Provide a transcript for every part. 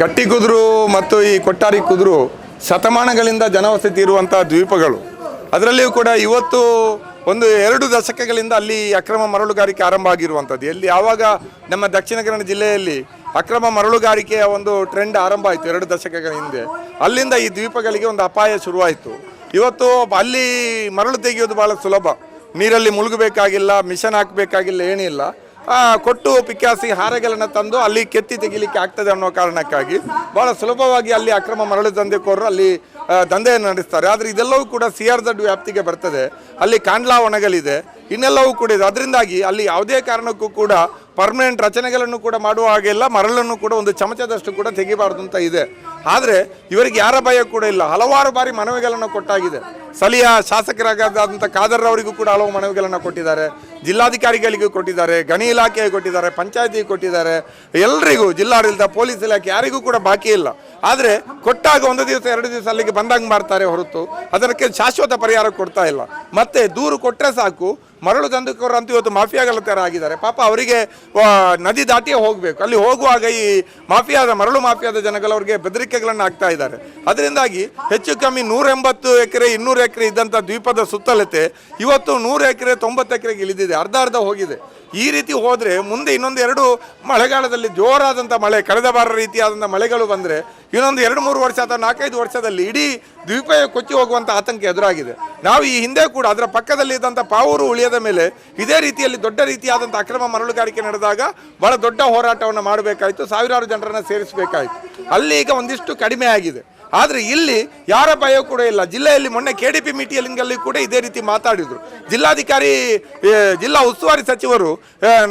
ಗಟ್ಟಿ ಕುದುರು ಮತ್ತು ಈ ಕೊಟ್ಟಾರಿ ಕುದುರು ಶತಮಾನಗಳಿಂದ ಜನವಸತಿ ಇರುವಂಥ ದ್ವೀಪಗಳು. ಅದರಲ್ಲಿಯೂ ಕೂಡ ಇವತ್ತು ಒಂದು ಎರಡು ದಶಕಗಳಿಂದ ಅಲ್ಲಿ ಅಕ್ರಮ ಮರಳುಗಾರಿಕೆ ಆರಂಭ ಆಗಿರುವಂಥದ್ದು. ಎಲ್ಲಿ ಯಾವಾಗ ನಮ್ಮ ದಕ್ಷಿಣ ಕನ್ನಡ ಜಿಲ್ಲೆಯಲ್ಲಿ ಅಕ್ರಮ ಮರಳುಗಾರಿಕೆಯ ಒಂದು ಟ್ರೆಂಡ್ ಆರಂಭ ಆಯಿತು ಎರಡು ದಶಕಗಳ ಹಿಂದೆ. ಅಲ್ಲಿಂದ ಈ ದ್ವೀಪಗಳಿಗೆ ಒಂದು ಅಪಾಯ ಶುರುವಾಯಿತು. ಇವತ್ತು ಅಲ್ಲಿ ಮರಳು ತೆಗೆಯೋದು ಭಾಳ ಸುಲಭ. ನೀರಲ್ಲಿ ಮುಳುಗಬೇಕಾಗಿಲ್ಲ, ಮಿಷನ್ ಹಾಕಬೇಕಾಗಿಲ್ಲ ಏನಿಲ್ಲ ಕೊಟ್ಟು ಪಿಕ್ಕಾಸಿ ಹಾರೆಗಳನ್ನು ತಂದು ಅಲ್ಲಿ ಕೆತ್ತಿ ತೆಗಿಲಿಕ್ಕೆ ಆಗ್ತದೆ ಅನ್ನೋ ಕಾರಣಕ್ಕಾಗಿ ಭಾಳ ಸುಲಭವಾಗಿ ಅಲ್ಲಿ ಅಕ್ರಮ ಮರಳು ದಂಧೆಕೋರರು ಅಲ್ಲಿ ದಂಧೆಯನ್ನು ನಡೆಸ್ತಾರೆ. ಆದರೆ ಇದೆಲ್ಲವೂ ಕೂಡ ಸಿ ಆರ್ ದಡ್ ವ್ಯಾಪ್ತಿಗೆ ಬರ್ತದೆ. ಅಲ್ಲಿ ಕಾಂಡ್ಲಾ ಒಣಗಲಿದೆ. ಇನ್ನೆಲ್ಲವೂ ಕೂಡ ಇದೆ. ಅದರಿಂದಾಗಿ ಅಲ್ಲಿ ಯಾವುದೇ ಕಾರಣಕ್ಕೂ ಕೂಡ ಪರ್ಮನೆಂಟ್ ರಚನೆಗಳನ್ನು ಕೂಡ ಮಾಡುವ ಹಾಗೆಲ್ಲ ಮರಳನ್ನು ಕೂಡ ಒಂದು ಚಮಚದಷ್ಟು ಕೂಡ ತೆಗಿಬಾರ್ದು ಅಂತ ಇದೆ. ಆದರೆ ಇವರಿಗೆ ಯಾರ ಭಯ ಕೂಡ ಇಲ್ಲ. ಹಲವಾರು ಬಾರಿ ಮನವಿಗಳನ್ನು ಕೊಟ್ಟಾಗಿದೆ. ಸ್ಥಳೀಯ ಶಾಸಕರಾಗಾದಂಥ ಖಾದರ್ ಅವರಿಗೂ ಕೂಡ ಹಲವು ಮನವಿಗಳನ್ನು ಕೊಟ್ಟಿದ್ದಾರೆ. ಜಿಲ್ಲಾಧಿಕಾರಿಗಳಿಗೂ ಕೊಟ್ಟಿದ್ದಾರೆ, ಗಣಿ ಇಲಾಖೆಗೆ ಕೊಟ್ಟಿದ್ದಾರೆ, ಪಂಚಾಯತಿಗೆ ಕೊಟ್ಟಿದ್ದಾರೆ. ಎಲ್ರಿಗೂ, ಜಿಲ್ಲಾಡಳಿತ, ಪೊಲೀಸ್ ಇಲಾಖೆ ಯಾರಿಗೂ ಕೂಡ ಬಾಕಿ ಇಲ್ಲ. ಆದರೆ ಕೊಟ್ಟಾಗ ಒಂದು ದಿವಸ, ಎರಡು ದಿವಸ ಅಲ್ಲಿಗೆ ಬಂದಂಗೆ ಮಾಡ್ತಾರೆ ಹೊರತು ಅದಕ್ಕೆ ಶಾಶ್ವತ ಪರಿಹಾರ ಕೊಡ್ತಾ ಇಲ್ಲ. ಮತ್ತೆ ದೂರು ಕೊಟ್ಟರೆ ಸಾಕು, ಮರಳು ದಂಧೆಕೋರರು ಅಂತೂ ಇವತ್ತು ಮಾಫಿಯಾಗಳ ಥರ ಆಗಿದ್ದಾರೆ ಪಾಪ ಅವರಿಗೆ ನದಿ ದಾಟಿಯೇ ಹೋಗಬೇಕು. ಅಲ್ಲಿ ಹೋಗುವಾಗ ಈ ಮಾಫಿಯಾದ, ಮರಳು ಮಾಫಿಯಾದ ಜನಗಳು ಅವರಿಗೆ ಬೆದರಿಕೆಗಳನ್ನು ಹಾಕ್ತಾ ಇದ್ದಾರೆ. ಅದರಿಂದಾಗಿ ಹೆಚ್ಚು ಕಮ್ಮಿ ನೂರ ಎಂಬತ್ತು ಎಕರೆ, ಇನ್ನೂರು ಎಕರೆ ಇದ್ದಂಥ ದ್ವೀಪದ ಸುತ್ತಲತೆ ಇವತ್ತು ನೂರು ಎಕರೆ, ತೊಂಬತ್ತು ಎಕರೆಗೆ ಇಳಿದಿದೆ. ಅರ್ಧ ಅರ್ಧ ಹೋಗಿದೆ. ಈ ರೀತಿ ಹೋದರೆ ಮುಂದೆ ಇನ್ನೊಂದು ಎರಡು ಮಳೆಗಾಲದಲ್ಲಿ ಜೋರಾದಂಥ ಮಳೆ, ಕಳೆದ ಬಾರ ರೀತಿಯಾದಂಥ ಮಳೆಗಳು ಬಂದರೆ ಇನ್ನೊಂದು ಎರಡು ಮೂರು ವರ್ಷ ಅಥವಾ ನಾಲ್ಕೈದು ವರ್ಷದಲ್ಲಿ ಇಡೀ ದ್ವೀಪ ಕೊಚ್ಚಿ ಹೋಗುವಂಥ ಆತಂಕ ಎದುರಾಗಿದೆ. ನಾವು ಈ ಹಿಂದೆ ಕೂಡ ಅದರ ಪಕ್ಕದಲ್ಲಿ ಇದ್ದಂಥ ಪಾವೂರು ಉಳಿಯದ ಮೇಲೆ ಇದೇ ರೀತಿಯಲ್ಲಿ ದೊಡ್ಡ ರೀತಿಯಾದಂಥ ಅಕ್ರಮ ಮರಳುಗಾರಿಕೆ ನಡೆದಾಗ ಬಹಳ ದೊಡ್ಡ ಹೋರಾಟವನ್ನು ಮಾಡಬೇಕಾಯಿತು, ಸಾವಿರಾರು ಜನರನ್ನು ಸೇರಿಸಬೇಕಾಯಿತು. ಅಲ್ಲಿ ಈಗ ಒಂದಿಷ್ಟು ಕಡಿಮೆ ಆಗಿದೆ. ಆದರೆ ಇಲ್ಲಿ ಯಾರ ಭಯ ಕೂಡ ಇಲ್ಲ. ಜಿಲ್ಲೆಯಲ್ಲಿ ಮೊನ್ನೆ ಕೆ ಡಿ ಪಿ ಮೀಟಿಂಗಲ್ಲಿ ಕೂಡ ಇದೇ ರೀತಿ ಮಾತಾಡಿದರು. ಜಿಲ್ಲಾಧಿಕಾರಿ ಜಿಲ್ಲಾ ಉಸ್ತುವಾರಿ ಸಚಿವರು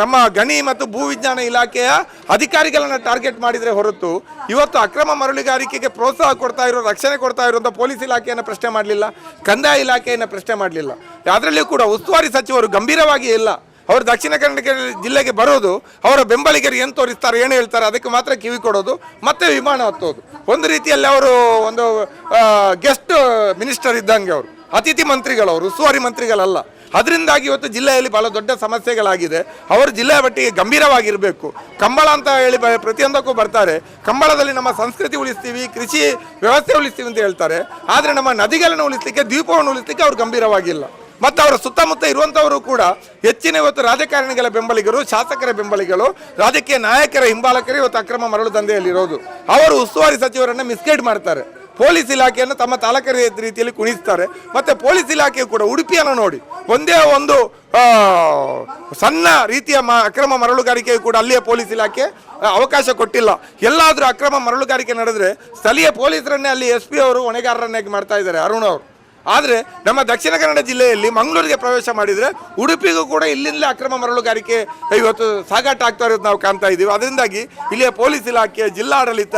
ನಮ್ಮ ಗಣಿ ಮತ್ತು ಭೂವಿಜ್ಞಾನ ಇಲಾಖೆಯ ಅಧಿಕಾರಿಗಳನ್ನು ಟಾರ್ಗೆಟ್ ಮಾಡಿದರೆ ಹೊರತು ಇವತ್ತು ಅಕ್ರಮ ಮರಳುಗಾರಿಕೆಗೆ ಪ್ರೋತ್ಸಾಹ ಕೊಡ್ತಾ ಇರೋ, ರಕ್ಷಣೆ ಕೊಡ್ತಾ ಇರುವಂಥ ಪೊಲೀಸ್ ಇಲಾಖೆಯನ್ನು ಪ್ರಶ್ನೆ ಮಾಡಲಿಲ್ಲ. ಕಂದಾಯ ಇಲಾಖೆಯನ್ನು ಪ್ರಶ್ನೆ ಮಾಡಲಿಲ್ಲ. ಅದರಲ್ಲಿಯೂ ಕೂಡ ಉಸ್ತುವಾರಿ ಸಚಿವರು ಗಂಭೀರವಾಗಿ ಇಲ್ಲ. ಅವರು ದಕ್ಷಿಣ ಕನ್ನಡ ಜಿಲ್ಲೆಗೆ ಬರೋದು, ಅವರ ಬೆಂಬಲಿಗರು ಏನು ತೋರಿಸ್ತಾರೆ, ಏನು ಹೇಳ್ತಾರೆ, ಅದಕ್ಕೆ ಮಾತ್ರ ಕಿವಿ ಕೊಡೋದು, ಮತ್ತೆ ವಿಮಾನ ಹತ್ತೋದು. ಒಂದು ರೀತಿಯಲ್ಲಿ ಅವರು ಒಂದು ಗೆಸ್ಟ್ ಮಿನಿಸ್ಟರ್ ಇದ್ದಂಗೆ ಅವರು. ಅತಿಥಿ ಮಂತ್ರಿಗಳವರು ಉಸ್ತುವಾರಿ ಮಂತ್ರಿಗಳಲ್ಲ. ಅದರಿಂದಾಗಿ ಇವತ್ತು ಜಿಲ್ಲೆಯಲ್ಲಿ ಬಹಳ ದೊಡ್ಡ ಸಮಸ್ಯೆಗಳಾಗಿದೆ. ಅವರು ಜಿಲ್ಲೆಯ ಮಟ್ಟಿಗೆ ಗಂಭೀರವಾಗಿರಬೇಕು. ಕಂಬಳ ಅಂತ ಹೇಳಿ ಪ್ರತಿಯೊಂದಕ್ಕೂ ಬರ್ತಾರೆ. ಕಂಬಳದಲ್ಲಿ ನಮ್ಮ ಸಂಸ್ಕೃತಿ ಉಳಿಸ್ತೀವಿ, ಕೃಷಿ ವ್ಯವಸ್ಥೆ ಉಳಿಸ್ತೀವಿ ಅಂತ ಹೇಳ್ತಾರೆ. ಆದರೆ ನಮ್ಮ ನದಿಗಳನ್ನು ಉಳಿಸ್ಲಿಕ್ಕೆ ದ್ವೀಪವನ್ನು ಉಳಿಸ್ಲಿಕ್ಕೆ ಅವರು ಗಂಭೀರವಾಗಿಲ್ಲ. ಮತ್ತು ಅವರ ಸುತ್ತಮುತ್ತ ಇರುವಂಥವರು ಕೂಡ ಹೆಚ್ಚಿನ ಇವತ್ತು ರಾಜಕಾರಣಿಗಳ ಬೆಂಬಲಿಗರು, ಶಾಸಕರ ಬೆಂಬಲಿಗಳು ರಾಜಕೀಯ ನಾಯಕರ ಹಿಂಬಾಲಕರು ಇವತ್ತು ಅಕ್ರಮ ಮರಳು ದಂಧೆಯಲ್ಲಿರೋದು ಅವರು ಉಸ್ತುವಾರಿ ಸಚಿವರನ್ನು ಮಿಸ್ಗೈಡ್ ಮಾಡ್ತಾರೆ. ಪೊಲೀಸ್ ಇಲಾಖೆಯನ್ನು ತಮ್ಮ ತಾಲೂಕರ ರೀತಿಯಲ್ಲಿ ಕುಣಿಸ್ತಾರೆ. ಮತ್ತು ಪೊಲೀಸ್ ಇಲಾಖೆ ಕೂಡ ಉಡುಪಿಯನ್ನು ನೋಡಿ. ಒಂದೇ ಒಂದು ಸಣ್ಣ ರೀತಿಯ ಮ, ಅಕ್ರಮ ಮರಳುಗಾರಿಕೆ ಕೂಡ ಅಲ್ಲಿಯ ಪೊಲೀಸ್ ಇಲಾಖೆ ಅವಕಾಶ ಕೊಟ್ಟಿಲ್ಲ. ಎಲ್ಲಾದರೂ ಅಕ್ರಮ ಮರಳುಗಾರಿಕೆ ನಡೆದರೆ ಸ್ಥಳೀಯ ಪೊಲೀಸರನ್ನೇ ಅಲ್ಲಿ ಎಸ್ ಪಿ ಅವರು ಹೊಣೆಗಾರರನ್ನಾಗಿ ಮಾಡ್ತಾ ಇದ್ದಾರೆ ಅರುಣ್ ಅವರು. ಆದರೆ ನಮ್ಮ ದಕ್ಷಿಣ ಕನ್ನಡ ಜಿಲ್ಲೆಯಲ್ಲಿ ಮಂಗಳೂರಿಗೆ ಪ್ರವೇಶ ಮಾಡಿದರೆ ಉಡುಪಿಗೂ ಕೂಡ ಇಲ್ಲಿಂದಲೇ ಅಕ್ರಮ ಮರಳುಗಾರಿಕೆ ಇವತ್ತು ಸಾಗಾಟ ಆಗ್ತಾ ಇರೋದು ನಾವು ಕಾಣ್ತಾ ಇದ್ದೀವಿ. ಅದರಿಂದಾಗಿ ಇಲ್ಲಿಯ ಪೊಲೀಸ್ ಇಲಾಖೆ, ಜಿಲ್ಲಾಡಳಿತ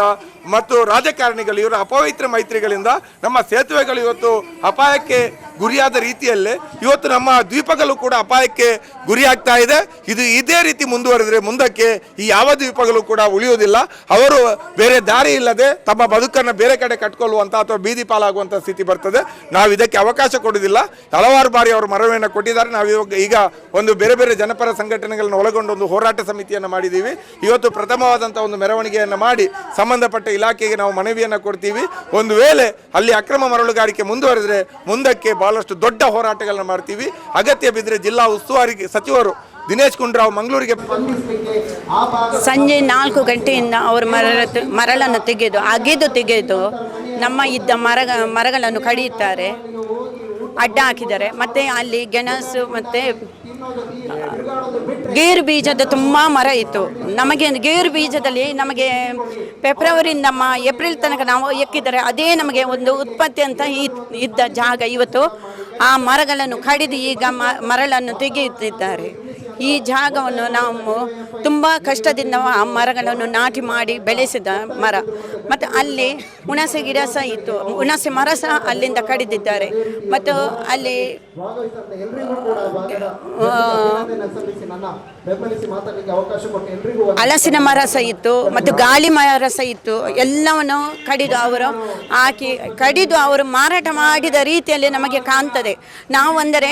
ಮತ್ತು ರಾಜಕಾರಣಿಗಳು, ಇವರ ಅಪವಿತ್ರ ಮೈತ್ರಿಗಳಿಂದ ನಮ್ಮ ಸೇತುವೆಗಳು ಇವತ್ತು ಅಪಾಯಕ್ಕೆ ಗುರಿಯಾದ ರೀತಿಯಲ್ಲೇ ಇವತ್ತು ನಮ್ಮ ದ್ವೀಪಗಳು ಕೂಡ ಅಪಾಯಕ್ಕೆ ಗುರಿಯಾಗ್ತಾ ಇದೆ. ಇದು ಇದೇ ರೀತಿ ಮುಂದುವರೆದ್ರೆ ಮುಂದಕ್ಕೆ ಈ ಯಾವ ದ್ವೀಪಗಳು ಕೂಡ ಉಳಿಯುವುದಿಲ್ಲ. ಅವರು ಬೇರೆ ದಾರಿ ಇಲ್ಲದೆ ತಮ್ಮ ಬದುಕನ್ನು ಬೇರೆ ಕಡೆ ಕಟ್ಕೊಳ್ಳುವಂಥ ಅಥವಾ ಬೀದಿ ಪಾಲಾಗುವಂಥ ಸ್ಥಿತಿ ಬರ್ತದೆ. ನಾವು ಇದಕ್ಕೆ ಅವಕಾಶ ಕೊಡುವುದಿಲ್ಲ. ಹಲವಾರು ಬಾರಿ ಅವರು ಮರವಿಯನ್ನು ಕೊಟ್ಟಿದ್ದಾರೆ. ನಾವು ಇವಾಗ ಈಗ ಒಂದು ಬೇರೆ ಬೇರೆ ಜನಪರ ಸಂಘಟನೆಗಳನ್ನು ಒಳಗೊಂಡು ಒಂದು ಹೋರಾಟ ಸಮಿತಿಯನ್ನು ಮಾಡಿದ್ದೀವಿ. ಇವತ್ತು ಪ್ರಥಮವಾದಂಥ ಒಂದು ಮೆರವಣಿಗೆಯನ್ನು ಮಾಡಿ ಸಂಬಂಧಪಟ್ಟ ಇಲಾಖೆಗೆ ನಾವು ಮನವಿಯನ್ನು ಕೊಡ್ತೀವಿ. ಒಂದು ವೇಳೆ ಅಲ್ಲಿ ಅಕ್ರಮ ಮರಳುಗಾರಿಕೆ ಮುಂದುವರೆದರೆ ಮುಂದಕ್ಕೆ ಬಹಳಷ್ಟು ದೊಡ್ಡ ಹೋರಾಟಗಳನ್ನು ಮಾಡ್ತೀವಿ. ಅಗತ್ಯ ಬಿದ್ದರೆ ಜಿಲ್ಲಾ ಉಸ್ತುವಾರಿ ಸಚಿವರು ದಿನೇಶ್ ಗುಂಡ್ರಾವ್ ಮಂಗಳೂರಿಗೆ ಸಂಜೆ ನಾಲ್ಕು ಗಂಟೆಯಿಂದ ಅವರು ಮರ ಮರಳನ್ನು ತೆಗೆದು, ಅಗೆದು ತೆಗೆದು ನಮ್ಮ ಇದ್ದ ಮರ ಮರಗಳನ್ನು ಕಡಿಯುತ್ತಾರೆ. ಅಡ್ಡ ಹಾಕಿದ್ದಾರೆ. ಮತ್ತು ಅಲ್ಲಿ ಗೆಣಸು, ಮತ್ತು ಗೇರು ಬೀಜದ ತುಂಬ ಮರ ಇತ್ತು. ನಮಗೆ ಗೇರು ಬೀಜದಲ್ಲಿ ನಮಗೆ ಫೆಬ್ರವರಿಯಿಂದ ನಮ್ಮ ಏಪ್ರಿಲ್ ತನಕ ನಾವು ಎಕ್ಕಿದರೆ ಅದೇ ನಮಗೆ ಒಂದು ಉತ್ಪತ್ತಿ ಅಂತ ಇದ್- ಇದ್ದ ಜಾಗ ಇವತ್ತು. ಆ ಮರಗಳನ್ನು ಕಡಿದು ಈಗ ಮರಳನ್ನು ತೆಗೆಯುತ್ತಿದ್ದಾರೆ. ಈ ಜಾಗವನ್ನು ನಾವು ತುಂಬ ಕಷ್ಟದಿಂದ ಆ ಮರಗಳನ್ನು ನಾಟಿ ಮಾಡಿ ಬೆಳೆಸಿದ ಮರ. ಮತ್ತು ಅಲ್ಲಿ ಹುಣಸೆ ಗಿಡ ಸಹ ಇತ್ತು. ಹುಣಸೆ ಮರ ಸಹ ಅಲ್ಲಿಂದ ಕಡಿದಿದ್ದಾರೆ. ಮತ್ತು ಅಲ್ಲಿ ಹಲಸಿನ ಮರ ಸಹ ಇತ್ತು, ಮತ್ತು ಗಾಳಿ ಮರ ಸಹ ಇತ್ತು. ಎಲ್ಲವನ್ನು ಕಡಿದು ಅವರು ಹಾಕಿ, ಕಡಿದು ಅವರು ಮಾರಾಟ ಮಾಡಿದ ರೀತಿಯಲ್ಲಿ ನಮಗೆ ಕಾಣ್ತದೆ. ನಾವು ಅಂದರೆ,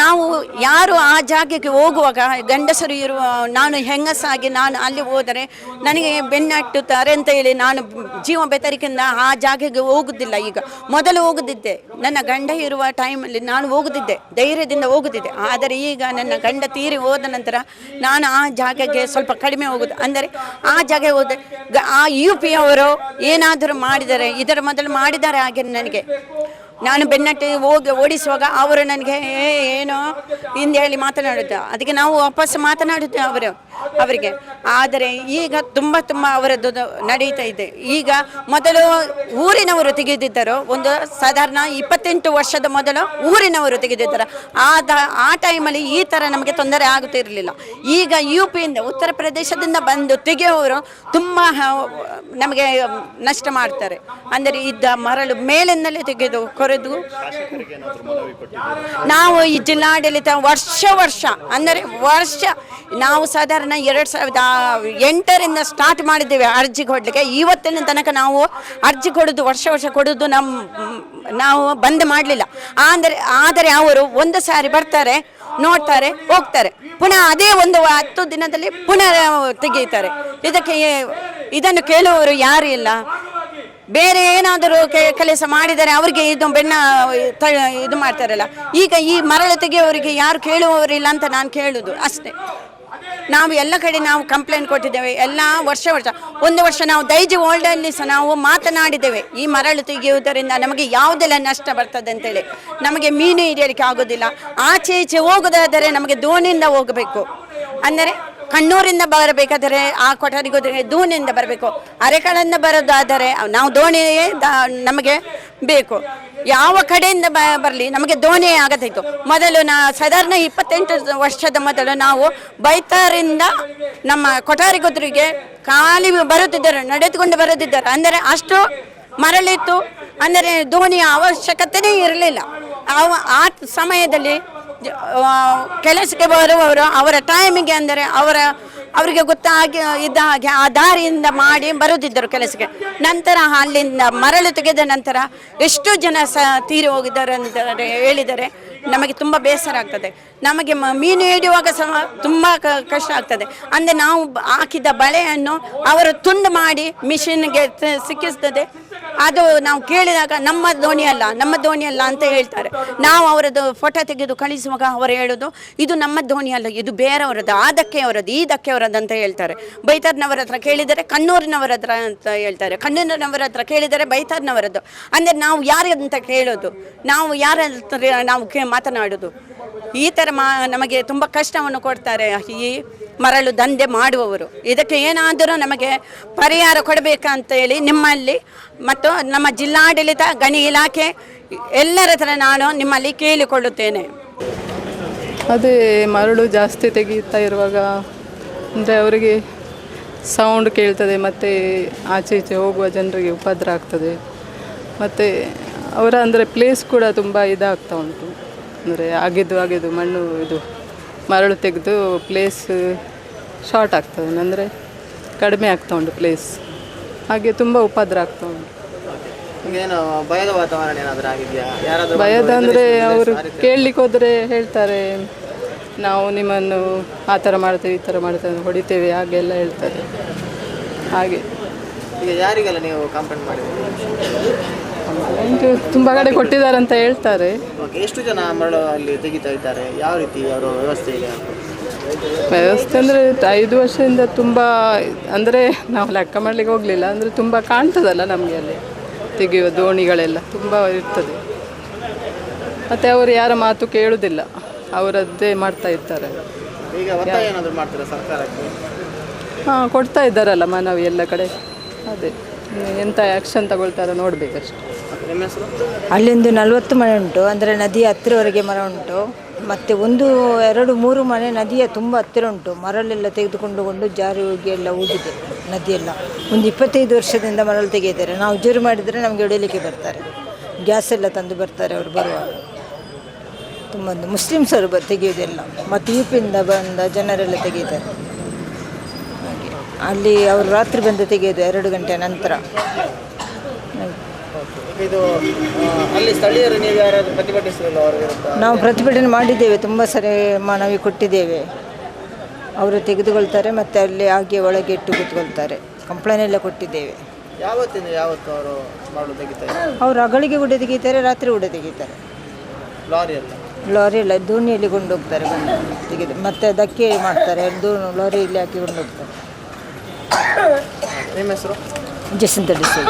ನಾವು ಯಾರು ಆ ಜಾಗಕ್ಕೆ ಹೋಗುವಾಗ, ಗಂಡಸರು ಇರುವ, ನಾನು ಹೆಂಗಸಾಗಿ ನಾನು ಅಲ್ಲಿ ಹೋದರೆ ನನಗೆ ಬೆನ್ನಟ್ಟುತ್ತಾರೆ ಅಂತ ಹೇಳಿ ನಾನು ಜೀವ ಬೆತರಿಕೆಯಿಂದ ಆ ಜಾಗಕ್ಕೆ ಹೋಗುದಿಲ್ಲ ಈಗ. ಮೊದಲು ಹೋಗುದಿದ್ದೆ. ನನ್ನ ಗಂಡ ಇರುವ ಟೈಮಲ್ಲಿ ನಾನು ಹೋಗುದಿದ್ದೆ. ಧೈರ್ಯದಿಂದ ಹೋಗುತ್ತಿದ್ದೆ ಆದರೆ ಈಗ ನನ್ನ ಗಂಡ ತೀರಿ ಹೋದ ನಂತರ ನಾನು ಆ ಜಾಗಕ್ಕೆ ಸ್ವಲ್ಪ ಕಡಿಮೆ ಹೋಗುದು. ಅಂದರೆ ಆ ಜಾಗ ಹೋದೆ. ಆ ಯು ಪಿ ಅವರು ಏನಾದರೂ ಮಾಡಿದರೆ, ಇದರ ಮೊದಲು ಮಾಡಿದ್ದಾರೆ ಹಾಗೆ ನನಗೆ. ನಾನು ಬೆನ್ನಟ್ಟಿ ಹೋಗಿ ಓಡಿಸುವಾಗ ಅವರು ನನಗೆ ಏನೋ ಹಿಂದೆ ಹೇಳಿ ಮಾತನಾಡುತ್ತೆ? ಅದಕ್ಕೆ ನಾವು ವಾಪಸ್ ಮಾತನಾಡುತ್ತೇವೆ ಅವರು. ಅವರಿಗೆ. ಆದರೆ ಈಗ ತುಂಬ ತುಂಬ ಅವರದ್ದು ನಡೀತಾ ಇದೆ. ಈಗ ಮೊದಲು ಊರಿನವರು ತೆಗೆದಿದ್ದರು, ಒಂದು ಸಾಧಾರಣ ಇಪ್ಪತ್ತೆಂಟು ವರ್ಷದ ಮೊದಲು ಊರಿನವರು ತೆಗೆದಿದ್ದರು, ಆದ, ಆ ಟೈಮಲ್ಲಿ ಈ ಥರ ನಮಗೆ ತೊಂದರೆ ಆಗುತ್ತಿರಲಿಲ್ಲ. ಈಗ ಯು ಪಿಯಿಂದ ಉತ್ತರ ಪ್ರದೇಶದಿಂದ ಬಂದು ತೆಗೆಯುವವರು ತುಂಬ ನಮಗೆ ನಷ್ಟ ಮಾಡ್ತಾರೆ. ಅಂದರೆ ಇದ್ದ ಮರಳು ಮೇಲಿಂದಲೇ ತೆಗೆದು ಕೊರೆದು ನಾವು ಈ ಜಿಲ್ಲಾಡಳಿತ ವರ್ಷ ವರ್ಷ, ಅಂದರೆ ವರ್ಷ, ನಾವು ಸಾಧಾರಣ ಎರಡು ಸಾವಿರದ ಎಂಟರಿಂದ ಸ್ಟಾರ್ಟ್ ಮಾಡಿದ್ದೇವೆ ಅರ್ಜಿ ಕೊಡಲಿಕ್ಕೆ. ಇವತ್ತಿನ ತನಕ ನಾವು ಅರ್ಜಿ ಕೊಡೋದು, ವರ್ಷ ವರ್ಷ ಕೊಡೋದು ನಮ್ಮ ನಾವು ಬಂದ್ ಮಾಡಲಿಲ್ಲ. ಆದರೆ ಆದರೆ ಅವರು ಒಂದು ಸಾರಿ ಬರ್ತಾರೆ, ನೋಡ್ತಾರೆ, ಹೋಗ್ತಾರೆ. ಪುನಃ ಅದೇ ಒಂದು ಹತ್ತು ದಿನದಲ್ಲಿ ಪುನಃ ತೆಗೀತಾರೆ. ಇದಕ್ಕೆ ಇದನ್ನು ಕೇಳುವವರು ಯಾರು ಇಲ್ಲ. ಬೇರೆ ಏನಾದರೂ ಕೆಲಸ ಮಾಡಿದರೆ ಅವರಿಗೆ ಇದು ಬೆನ್ನ ಇದು ಮಾಡ್ತಾರಲ್ಲ. ಈಗ ಈ ಮರಳು ತೆಗೆಯುವವರಿಗೆ ಯಾರು ಕೇಳುವವರಿಲ್ಲ ಅಂತ ನಾನು ಕೇಳುದು ಅಷ್ಟೇ. ನಾವು ಎಲ್ಲ ಕಡೆ ನಾವು ಕಂಪ್ಲೇಂಟ್ ಕೊಟ್ಟಿದ್ದೇವೆ. ಎಲ್ಲ ವರ್ಷ ವರ್ಷ. ಒಂದು ವರ್ಷ ನಾವು ದೈಜಿ ಓಲ್ಡಲ್ಲಿ ಸಹ ನಾವು ಮಾತನಾಡಿದ್ದೇವೆ. ಈ ಮರಳು ತೆಗೆಯುವುದರಿಂದ ನಮಗೆ ಯಾವುದೆಲ್ಲ ನಷ್ಟ ಬರ್ತದೆ ಅಂತೇಳಿ. ನಮಗೆ ಮೀನು ಹಿಡಿಯಲಿಕ್ಕೆ ಆಗೋದಿಲ್ಲ. ಆಚೆ ಈಚೆ ಹೋಗೋದಾದರೆ ನಮಗೆ ದೋಣಿಯಿಂದ ಹೋಗಬೇಕು. ಅಂದರೆ ಕಣ್ಣೂರಿಂದ ಬರಬೇಕಾದರೆ ಆ ಕೊಠಡಿಗೆ ಹೋದರೆ ದೋಣಿಯಿಂದ ಬರಬೇಕು. ಅರೆಕಳಿಂದ ಬರೋದಾದರೆ ನಾವು ದೋಣಿಯೇ ನಮಗೆ ಬೇಕು. ಯಾವ ಕಡೆಯಿಂದ ಬ, ಬರಲಿ ನಮಗೆ ದೋಣಿಯೇ ಆಗತ್ತಿತ್ತು ಮೊದಲು ನಾ, ಸಾಧಾರಣ ಇಪ್ಪತ್ತೆಂಟು ವರ್ಷದ ಮೊದಲು ನಾವು ಬೈತಾರಿಂದ ನಮ್ಮ ಕೊಠಾರಿಗೊದ್ರಿಗೆ ಖಾಲಿ ಬರುತ್ತಿದ್ದರು, ನಡೆದುಕೊಂಡು ಬರುತ್ತಿದ್ದರು. ಅಂದರೆ ಅಷ್ಟು ಮರಳಿತ್ತು. ಅಂದರೆ ದೋಣಿಯ ಅವಶ್ಯಕತೆಯೇ ಇರಲಿಲ್ಲ. ಆ ಸಮಯದಲ್ಲಿ ಕೆಲಸಕ್ಕೆ ಬರುವವರು ಅವರ ಟೈಮಿಗೆ ಅಂದರೆ ಅವರ, ಅವರಿಗೆ ಗೊತ್ತಾಗಿ ಇದ್ದ ಹಾಗೆ ಆ ದಾರಿಯಿಂದ ಮಾಡಿ ಬರುತ್ತಿದ್ದರು ಕೆಲಸಕ್ಕೆ. ನಂತರ ಅಲ್ಲಿಂದ ಮರಳು ತೆಗೆದ ನಂತರ ಎಷ್ಟು ಜನ ಸಹ ತೀರಿ ಹೋಗಿದ್ದಾರೆ ಅಂತ ಹೇಳಿದರೆ ನಮಗೆ ತುಂಬ ಬೇಸರ ಆಗ್ತದೆ. ನಮಗೆ ಮೀನು ಹಿಡಿಯುವಾಗ ಸಹ ತುಂಬ ಕಷ್ಟ ಆಗ್ತದೆ. ಅಂದರೆ ನಾವು ಹಾಕಿದ ಬಳೆಯನ್ನು ಅವರು ತುಂಡು ಮಾಡಿ ಮಿಷಿನ್ಗೆ ಸಿಕ್ಕಿಸ್ತದೆ. ಅದು ನಾವು ಕೇಳಿದಾಗ ನಮ್ಮ ದೋಣಿ ಅಲ್ಲ, ನಮ್ಮ ದೋಣಿ ಅಲ್ಲ ಅಂತ ಹೇಳ್ತಾರೆ. ನಾವು ಅವರದ್ದು ಫೋಟೋ ತೆಗೆದು ಕಳಿಸುವಾಗ ಅವರು ಹೇಳೋದು, ಇದು ನಮ್ಮ ದೋಣಿ ಅಲ್ಲ, ಇದು ಬೇರೆಯವರದ್ದು ಆ ದಕ್ಕೆ ಅವರದ್ದು ಈ ದಕ್ಕೆ ಅವರದ್ದು ಅಂತ ಹೇಳ್ತಾರೆ. ಬೈತಾರ್ನವರ ಹತ್ರ ಕೇಳಿದರೆ ಕಣ್ಣೂರಿನವರ ಹತ್ರ ಅಂತ ಹೇಳ್ತಾರೆ. ಕಣ್ಣೂರಿನವರ ಹತ್ರ ಕೇಳಿದರೆ ಬೈತಾರ್ನವರದ್ದು. ಅಂದರೆ ನಾವು ಯಾರಂತ ಕೇಳೋದು, ನಾವು ಯಾರ ನಾವು ಮಾತನಾಡೋದು. ಈ ಥರ ಮಾ, ನಮಗೆ ತುಂಬ ಕಷ್ಟವನ್ನು ಕೊಡ್ತಾರೆ ಈ ಮರಳು ದಂಧೆ ಮಾಡುವವರು. ಇದಕ್ಕೆ ಏನಾದರೂ ನಮಗೆ ಪರಿಹಾರ ಕೊಡಬೇಕಂತ ಹೇಳಿ ನಿಮ್ಮಲ್ಲಿ ಮತ್ತು ನಮ್ಮ ಜಿಲ್ಲಾಡಳಿತ, ಗಣಿ ಇಲಾಖೆ ಎಲ್ಲರ ಹತ್ರ ನಾನು ನಿಮ್ಮಲ್ಲಿ ಕೇಳಿಕೊಳ್ಳುತ್ತೇನೆ. ಅದೇ ಮರಳು ಜಾಸ್ತಿ ತೆಗೀತಾ ಇರುವಾಗ ಅಂದರೆ ಅವರಿಗೆ ಸೌಂಡ್ ಕೇಳ್ತದೆ ಮತ್ತು ಆಚೆ ಈಚೆ ಹೋಗುವ ಜನರಿಗೆ ಉಪದ್ರ ಆಗ್ತದೆ. ಮತ್ತು ಅವರ ಅಂದರೆ ಪ್ಲೇಸ್ ಕೂಡ ತುಂಬ ಇದಾಗ್ತಾ ಉಂಟು. ಅಂದರೆ ಅಗೆದು ಅಗೆದು ಮಣ್ಣು ಇದು ಮರಳು ತೆಗೆದು ಪ್ಲೇಸ್ ಶಾರ್ಟ್ ಆಗ್ತದೆ ಅಂದರೆ ಕಡಿಮೆ ಆಗ್ತಾ ಉಂಟು ಪ್ಲೇಸ್ ಹಾಗೆ ತುಂಬ ಉಪದ್ರ ಆಗ್ತಾ ಉಂಟು. ಭಯದ ವಾತಾವರಣ ಏನಾದರೂ ಆಗಿದೆಯಾ? ಯಾರಾದರೂ ಭಯದ ಅಂದರೆ ಅವರು ಕೇಳಲಿಕ್ಕೆ ಹೋದರೆ ಹೇಳ್ತಾರೆ ನಾವು ನಿಮ್ಮನ್ನು ಆ ಥರ ಮಾಡ್ತೇವೆ ಈ ಥರ ಮಾಡ್ತೇವೆ ಹೊಡಿತೇವೆ ಹಾಗೆಲ್ಲ ಹೇಳ್ತಾರೆ. ಹಾಗೆ. ಈಗ ಯಾರಿಗೆಲ್ಲ ನೀವು ಕಂಪ್ಲೇಂಟ್ ಮಾಡಿದ್ದೀರಿ ಕಂಪ್ಲೇಂಟ್ ತುಂಬ ಕಡೆ ಕೊಟ್ಟಿದ್ದಾರೆ ಅಂತ ಹೇಳ್ತಾರೆ. ಎಷ್ಟು ಜನ ಮರಳು ಅಲ್ಲಿ ತೆಗಿತಾ ಇದ್ದಾರೆ? ಯಾವ ರೀತಿ ಅವರ ವ್ಯವಸ್ಥೆ ಇದೆ ವ್ಯವಸ್ಥೆ ಅಂದರೆ ಐದು ವರ್ಷದಿಂದ ತುಂಬ ಅಂದರೆ ನಾವು ಲೆಕ್ಕ ಮಾಡಲಿಕ್ಕೆ ಹೋಗಲಿಲ್ಲ ಅಂದರೆ ತುಂಬ ಕಾಣ್ತದಲ್ಲ ನಮಗೆ ಅಲ್ಲಿ ತೆಗೆಯುವ ದೋಣಿಗಳೆಲ್ಲ ತುಂಬ ಇರ್ತದೆ. ಮತ್ತು ಅವರು ಯಾರ ಮಾತು ಕೇಳುವುದಿಲ್ಲ ಅವರದ್ದೇ ಮಾಡ್ತಾ ಇರ್ತಾರೆ. ಹಾಂ ಕೊಡ್ತಾ ಇದ್ದಾರಲ್ಲ ಮನವಿ ಎಲ್ಲ ಕಡೆ. ಅದೇ ಎಂಥ ಆ್ಯಕ್ಷನ್ ತಗೊಳ್ತಾರೋ ನೋಡಬೇಕಷ್ಟೆ. ಹೆಸರು? ಅಲ್ಲೊಂದು ನಲವತ್ತು ಮನೆ ಉಂಟು. ಅಂದರೆ ನದಿಯ ಹತ್ತಿರವರೆಗೆ ಮರ ಉಂಟು. ಮತ್ತು ಒಂದು, ಎರಡು, ಮೂರು ಮನೆ ನದಿಯ ತುಂಬ ಹತ್ತಿರ ಉಂಟು. ಮರಳೆಲ್ಲ ತೆಗೆದುಕೊಂಡು ಕೊಂಡು ಜಾರಿ ಹೋಗಿ ಎಲ್ಲ ಹೋಗಿದೆ ನದಿಯೆಲ್ಲ. ಒಂದು ಇಪ್ಪತ್ತೈದು ವರ್ಷದಿಂದ ಮರಳು ತೆಗೆಯಿದ್ದಾರೆ ನಾವು ಜೋರು ಮಾಡಿದರೆ ನಮಗೆ ಹೊಡೆಯಲಿಕ್ಕೆ ಬರ್ತಾರೆ. ಗ್ಯಾಸ್ ಎಲ್ಲ ತಂದು ಬರ್ತಾರೆ ಅವರು ಬರುವಾಗ. ತುಂಬ ಒಂದು ಅವರು ಬ ತೆಗೆಯೋದೆಲ್ಲ ಮತ್ತು ಯು ಪಿಯಿಂದ ಬಂದ ಜನರೆಲ್ಲ ತೆಗೆಯುತ್ತಾರೆ. ಹಾಗೆ. ಅಲ್ಲಿ ಅವರು ರಾತ್ರಿ ಬಂದು ತೆಗೆಯೋದು ಎರಡು ಗಂಟೆ ನಂತರ. ಇದು ಅಲ್ಲಿ ಸ್ಥಳೀಯರು ನೀವು ಯಾರಾದರೂ ಪ್ರತಿಭಟಿಸಲಿಲ್ಲ ಅವರ ವಿರುದ್ಧ ನಾವು ಪ್ರತಿಭಟನೆ ಮಾಡಿದ್ದೇವೆ ತುಂಬ ಸರಿ ಮನವಿ ಕೊಟ್ಟಿದ್ದೇವೆ. ಅವರು ತೆಗೆದುಕೊಳ್ತಾರೆ ಮತ್ತು ಅಲ್ಲಿ ಹಾಗೆ ಒಳಗೆ ಇಟ್ಟು ಕೂತ್ಕೊಳ್ತಾರೆ. ಕಂಪ್ಲೇಂಟ್ ಎಲ್ಲ ಕೊಟ್ಟಿದ್ದೇವೆ. ಯಾವತ್ತಿಂದ ಯಾವತ್ತು ಅವರು ಅಗಳಿಗೆ ತೆಗಿತಾರೆ? ಅವರು ಹಗಳಿಗೆ ಕೂಡ ತೆಗೀತಾರೆ ರಾತ್ರಿ ಕೂಡ ತೆಗೀತಾರೆ. ಲಾರಿ ಎಲ್ಲ? ದೋಣಿಯಲ್ಲಿ ಕೊಂಡೋಗ್ತಾರೆ ತೆಗೆದು ಮತ್ತೆ ಧಕ್ಕೆ ಮಾಡ್ತಾರೆ ದೋಣಿ ಲಾರಿಯಲ್ಲಿ ಹಾಕಿ ಕೊಂಡೋಗ್ತಾರೆ. ನಿಮ್ಮ ಹೆಸರು? ಜಸಂತ ಡಿಸೋಜ.